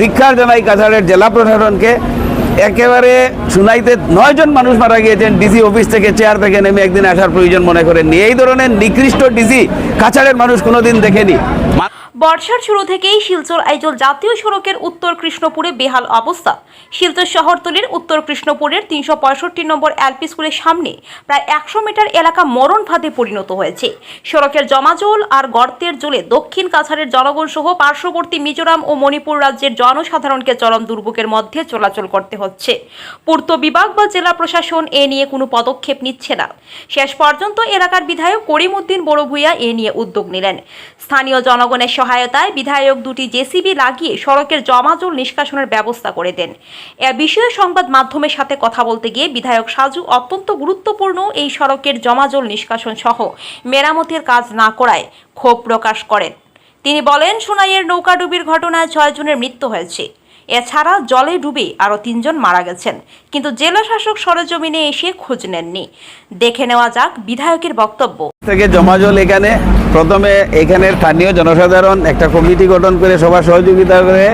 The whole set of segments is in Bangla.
ধিক্ষার জানাই কাছাড়ের জেলা প্রশাসনকে একেবারে শুনাইতে নয়জন মানুষ মারা গিয়েছেন। ডিসি অফিস থেকে চেয়ার থেকে নেমে একদিন আসার প্রয়োজন মনে করেননি। এই ধরনের নিকৃষ্ট ডিসি কাছাড়ের মানুষ কোনোদিন দেখেনি। বর্ষার শুরু থেকেই শিলচর আইজল জাতীয় সড়কের উত্তর কৃষ্ণপুরে বেহাল অবস্থা। শিলচর শহরতলির উত্তর কৃষ্ণপুরের তিনশো পঁয়ষট্টি নম্বর এলপি স্কুলের সামনে প্রায় একশো মিটার এলাকা মরণ ফাঁদে পরিণত হয়েছে। সড়কের জমাজল আর গর্তের জলে দক্ষিণ কাছাড়ের জনগণ সহ পার্শ্ববর্তী মিজোরাম ও মণিপুর রাজ্যের জনসাধারণকে চরম দুর্ভোগের মধ্যে চলাচল করতে হচ্ছে। পূর্ত বিভাগ বা জেলা প্রশাসন এ নিয়ে কোনো পদক্ষেপ নিচ্ছে না। শেষ পর্যন্ত এলাকার বিধায়ক করিমউদ্দিন বড়ভূঁইয়া এ নিয়ে উদ্যোগ নিলেন। স্থানীয় জনগণের সহায়তায় বিধায়ক দুটি জেসিবি লাগিয়ে সড়কের জমাজল নিষ্কাশনের ব্যবস্থা করে দেন। এ বিষয়ে সংবাদ মাধ্যমের সাথে কথা বলতে গিয়ে বিধায়ক সাজু অত্যন্ত গুরুত্বপূর্ণ এই সড়কের জমাজল নিষ্কাশন সহ মেরামতের কাজ না করায় ক্ষোভ প্রকাশ করেন। তিনি বলেন, সোনাইয়ের নৌকাডুবির ঘটনায় ছয় জনের মৃত্যু হয়েছে। এছাড়া জলে ডুবে আরও তিনজন মারা গেছেন, কিন্তু জেলা শাসক সরেজমিনে এসে খোঁজ নেননি। দেখে নেওয়া যাক বিধায়কের বক্তব্য। থেকে জমাজল এখানে প্রথমে এখানের স্থানীয় জনসাধারণ একটা কমিটি গঠন করে সবার সহযোগিতা করে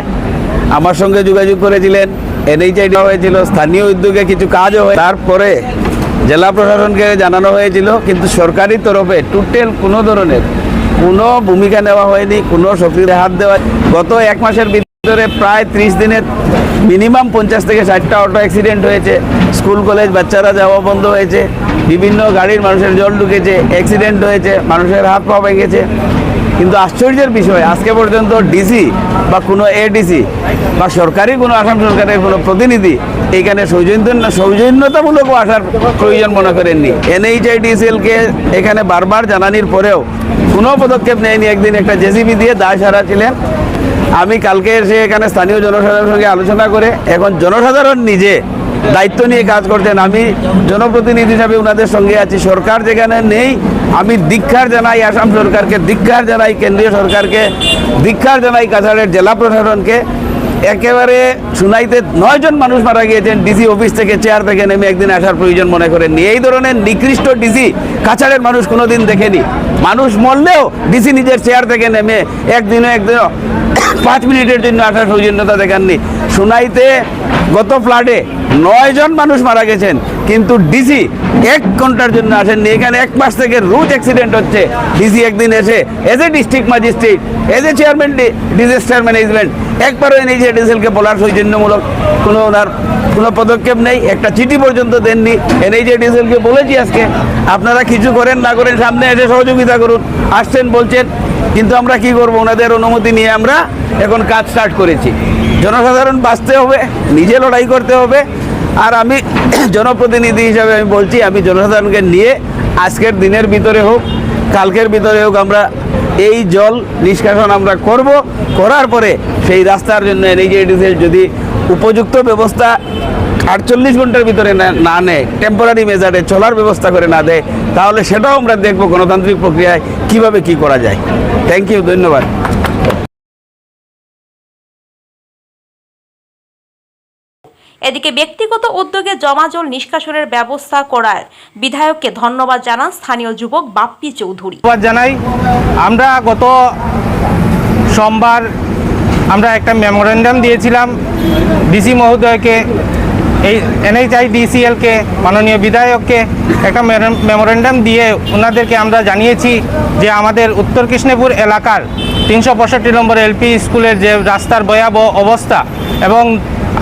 আমার সঙ্গে যোগাযোগ করেছিলেন। এনএইচআই দেওয়া হয়েছিল, স্থানীয় উদ্যোগে কিছু কাজও হয় তারপরে জেলা প্রশাসনকে জানানো হয়েছিল, কিন্তু সরকারি তরফে টোটাল কোনো ধরনের কোনো ভূমিকা নেওয়া হয়নি, কোনো সক্রিয় হাত দেওয়া গত এক মাসের ভিতরে প্রায় ত্রিশ দিনের মিনিমাম পঞ্চাশ থেকে ষাটটা অটো অ্যাক্সিডেন্ট হয়েছে। স্কুল, কলেজ, বাচ্চারা যাওয়া বন্ধ হয়েছে। বিভিন্ন গাড়ির মানুষের জল ঢুকেছে অ্যাক্সিডেন্ট হয়েছে, মানুষের হাত পা ভেঙেছে কিন্তু আশ্চর্যের বিষয়, আজকে পর্যন্ত ডিসি বা কোনো এডিসি বা সরকারি কোনো আসাম সরকারের কোনো প্রতিনিধি এখানে সৌজন্য সৌজন্যতামূলকও আসার প্রয়োজন মনে করেননি। এনএইচআইডিসিএলকে এখানে বারবার জানানির পরেও কোনো পদক্ষেপ নেয়নি। একদিন একটা জেসিবি দিয়ে দায় সারা ছিলেন আমি কালকে এসে এখানে স্থানীয় জনসাধারণের সঙ্গে আলোচনা করে এখন জনসাধারণ নিজে দায়িত্ব নিয়ে কাজ করতেন আমি জনপ্রতিনিধি হিসাবে ওনাদের সঙ্গে আছি। সরকার যেখানে নেই, আমি দীক্ষার জানাই আসাম সরকারকে, দীক্ষার জানাই কেন্দ্রীয় সরকারকে, দীক্ষার জানাই কাছাড়ের জেলা প্রশাসনকে। একেবারে শুনাইতে নয়জন মানুষ মারা গিয়েছেন। ডিসি অফিস থেকে চেয়ার থেকে নেমে একদিন আসার প্রয়োজন মনে করেননি। এই ধরনের নিকৃষ্ট ডিসি কাছাড়ের মানুষ কোনোদিন দেখেনি। মানুষ মরলেও ডিসি নিজের চেয়ার থেকে নেমে একদিনও একদিনও পাঁচ মিনিটের জন্য আসার সৌজন্যতা দেখাননি। শুনাইতে গত ফ্লাডে নয় জন মানুষ মারা গেছেন, কিন্তু ডিসি এক ঘণ্টার জন্য আসেননি। এখানে এক মাস থেকে রোজ অ্যাক্সিডেন্ট হচ্ছে। ডিসি একদিন এসে as a district magistrate as a chairman disaster management একবারও এনএইচে ডিসেলকে বলার সৌজন্যমূলক কোনো ওনার কোনো পদক্ষেপ নেই, একটা চিঠি পর্যন্ত দেননি। এনএইচে ডিসেলকে বলেছি আজকে, আপনারা কিছু করেন, না করেন, সামনে এসে সহযোগিতা করুন। আসছেন, বলছেন, কিন্তু আমরা কি করব? ওনাদের অনুমতি নিয়ে আমরা এখন কাজ স্টার্ট করেছি। জনসাধারণ বাঁচতে হবে, নিজে লড়াই করতে হবে। আর আমি জনপ্রতিনিধি হিসাবে আমি বলছি, আমি জনসাধারণকে নিয়ে আজকের দিনের ভিতরে হোক, কালকের ভিতরে হোক, আমরা এই জল নিষ্কাশন আমরা করব। করার পরে সেই রাস্তার জন্য এনএইচএডিসিএল যদি উপযুক্ত ব্যবস্থা আটচল্লিশ ঘণ্টার ভিতরে না নেয় টেম্পোরারি মেজারে চলার ব্যবস্থা করে না দেয়, তাহলে সেটাও আমরা দেখব গণতান্ত্রিক প্রক্রিয়ায় কীভাবে কি করা যায়। থ্যাংক ইউ ধন্যবাদ। এদিকে ব্যক্তিগত উদ্যোগে জমাজল নিষ্কাশনের ব্যবস্থা করার বিধায়ককে ধন্যবাদ জানান স্থানীয় যুবক বাপ্পি চৌধুরী। জানাই। আমরা গত সোমবার আমরা একটা মেমোরেন্ডাম দিয়েছিলাম। ডিসি মহোদয়কে, এই এনএইচআই ডিসিএলকে, মাননীয় বিধায়ককে একটা মেমোরেন্ডাম দিয়ে ওনাদেরকে আমরা জানিয়েছি যে আমাদের উত্তর কৃষ্ণপুর এলাকার তিনশো পঁয়ষট্টি নম্বর এলপি স্কুলের যে রাস্তার ভয়াবহ অবস্থা এবং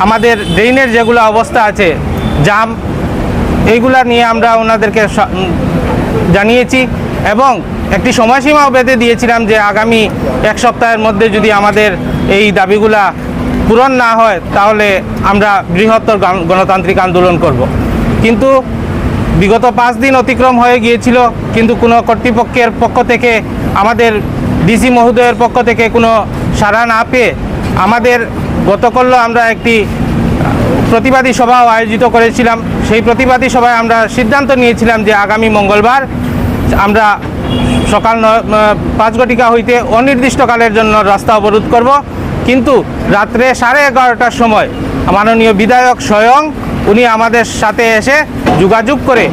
আমাদের ড্রেনের যেগুলো অবস্থা আছে, জাম, এইগুলা নিয়ে আমরা ওনাদেরকে জানিয়েছি এবং একটি সময়সীমাও বেঁধে দিয়েছিলাম যে আগামী এক সপ্তাহের মধ্যে যদি আমাদের এই দাবিগুলা পূরণ না হয়, তাহলে আমরা বৃহত্তর গণতান্ত্রিক আন্দোলন করব। কিন্তু বিগত পাঁচ দিন অতিক্রম হয়ে গিয়েছিল, কিন্তু কোনো কর্তৃপক্ষের পক্ষ থেকে, আমাদের ডিসি মহোদয়ের পক্ষ থেকে কোনো সাড়া না পেয়ে আমাদের গতকাল আমরা একটি প্রতিবাদী সভাও আয়োজিত করেছিলাম। সেই প্রতিবাদী সভায় আমরা সিদ্ধান্ত নিয়েছিলাম যে আগামী মঙ্গলবার আমরা সকাল পাঁচ ঘটিকা হইতে অনির্দিষ্টকালের জন্য রাস্তা অবরোধ করব। কিন্তু রাত্রে সাড়ে এগারোটার সময় মাননীয় বিধায়ক স্বয়ং উনি আমাদের সাথে এসে যোগাযোগ করে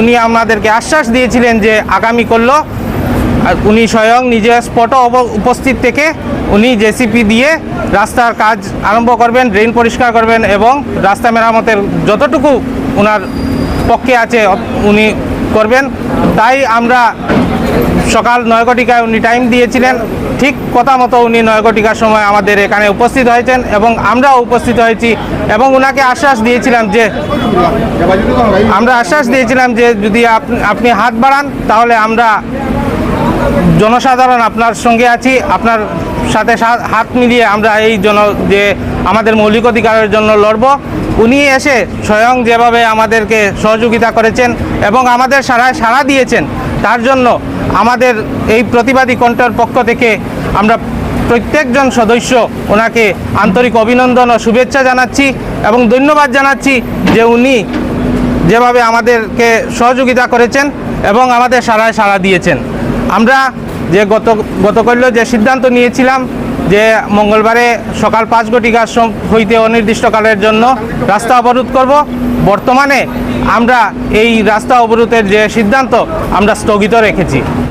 উনি আমাদেরকে আশ্বাস দিয়েছিলেন যে আগামী করল। আর উনি স্বয়ং নিজে স্পট উপস্থিত থেকে উনি জেসিপি দিয়ে রাস্তার কাজ আরম্ভ করবেন ড্রেন পরিষ্কার করবেন এবং রাস্তা মেরামতের যতটুকু ওনার পক্ষে আছে উনি করবেন। তাই আমরা সকাল নয় উনি টাইম দিয়েছিলেন। ঠিক কথা মতো উনি নয় ঘটিকার সময় আমাদের এখানে উপস্থিত হয়েছেন এবং আমরাও উপস্থিত হয়েছি এবং ওনাকে আশ্বাস দিয়েছিলাম যে আমরা আশ্বাস দিয়েছিলাম যে যদি আপনি হাত বাড়ান, তাহলে আমরা জনসাধারণ আপনার সঙ্গে আছি, আপনার সাথে হাত মিলিয়ে আমরা এই জন, যে আমাদের মৌলিক অধিকারের জন্য লড়ব। উনি এসে স্বয়ং যেভাবে আমাদেরকে সহযোগিতা করেছেন এবং আমাদের সারায় সাড়া দিয়েছেন, তার জন্য আমাদের এই প্রতিবাদী কণ্ঠের পক্ষ থেকে আমরা প্রত্যেকজন সদস্য ওনাকে আন্তরিক অভিনন্দন ও শুভেচ্ছা জানাচ্ছি এবং ধন্যবাদ জানাচ্ছি যে উনি যেভাবে আমাদেরকে সহযোগিতা করেছেন এবং আমাদের সারায় সাড়া দিয়েছেন। আমরা যে গত গতকাল যে সিদ্ধান্ত নিয়েছিলাম যে মঙ্গলবারে সকাল পাঁচ ঘটিকার সম- হইতে অনির্দিষ্টকালের জন্য রাস্তা অবরোধ করব, বর্তমানে আমরা এই রাস্তা অবরোধের যে সিদ্ধান্ত আমরা স্থগিত রেখেছি।